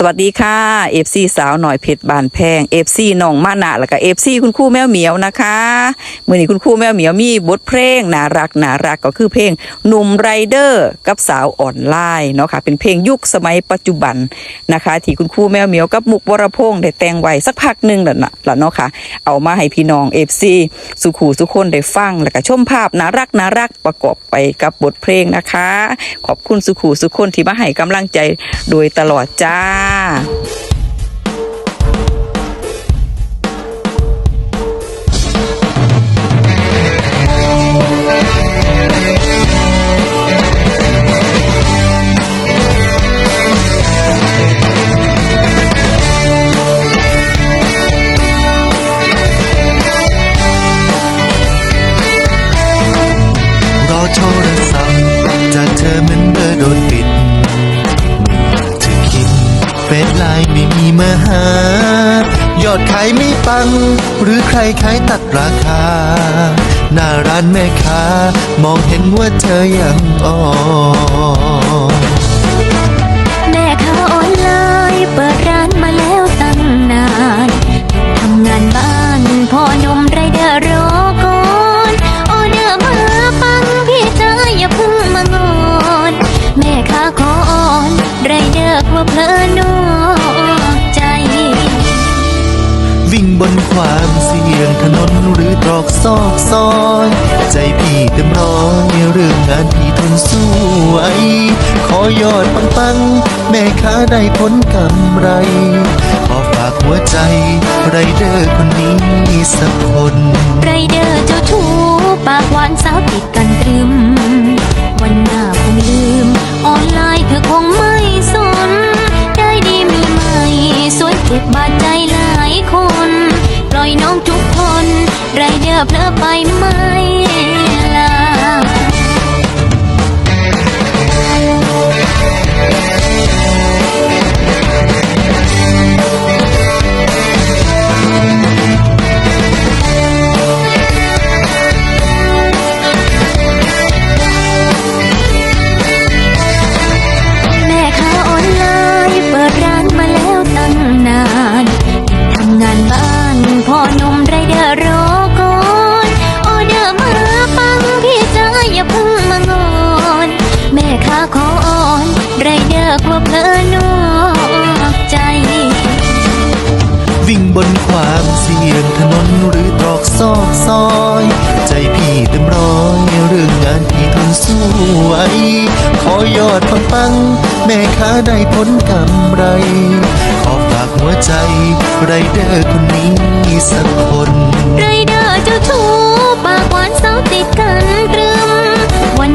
สวัสดีค่ะ FC สาวหน่อยเพชรบานแพง FC น้องมานะแล้วก็ FC คุณครูแมวเหมียวนะคะมื่อนี้คุณครูแมวเหมียวมีบทเพลงน่ารักน่ารักก็คือเพลงหนุ่มไรเดอร์กับสาวออนไลน์เนาะค่ะเป็นเพลงยุคสมัยปัจจุบันนะคะ ที่คุณครูแมวเหมียวกับมุกวรพงษ์ได้แต่งไว้สักพักหนึ่งแล้วนะแล้วเนาะค่ะเอามาให้พี่น้อง FC สุขูสุคนได้ฟังแล้วก็ชมภาพน่ารักน่ารักประกอบไปกับบทเพลงนะคะ ขอบคุณสุขูสุคนที่มาให้กำลังใจโดยตลอดจ้าร เฟซไลน์ไม่มีมาหายอดขายไม่ปัง หรือใครขายตัดราคา หน้าร้านแม่ค้ามองเห็นว่าเธอยังอ่อน อนไรเดอกลัวเพลินนอกใจ วิ่งบนความเสี่ยงถนนหรือตรอกซอกซอยใจพี่เต็มร้อยเรื่องงานพี่ทนสู้ไหวขอยอดปังปังๆแม่ค้าได้ผลกำไร ขอฝากหัวใจไรเดอร์คนนี้สักคน ไรเดอร์เจ้าชู้ปากหวานสาวติดกัน ไรเดอร์เพลอไปไหม ไรเดอร์กลัวเพลินนอกใจ วิ่งบนความเสี่ยงถนนหรือตรอกซอกซอย ใจพี่เต็มร้อยเรื่องงานพี่ทนสู้ไหวขอยอดปังปัง แม่ค้าได้ผลกำไร ขอฝากหัวใจ ไรเดอร์คนนี้สักคนไรเดอร์เจ้าชู้ปากหวานสาวติดกันตรึมวัน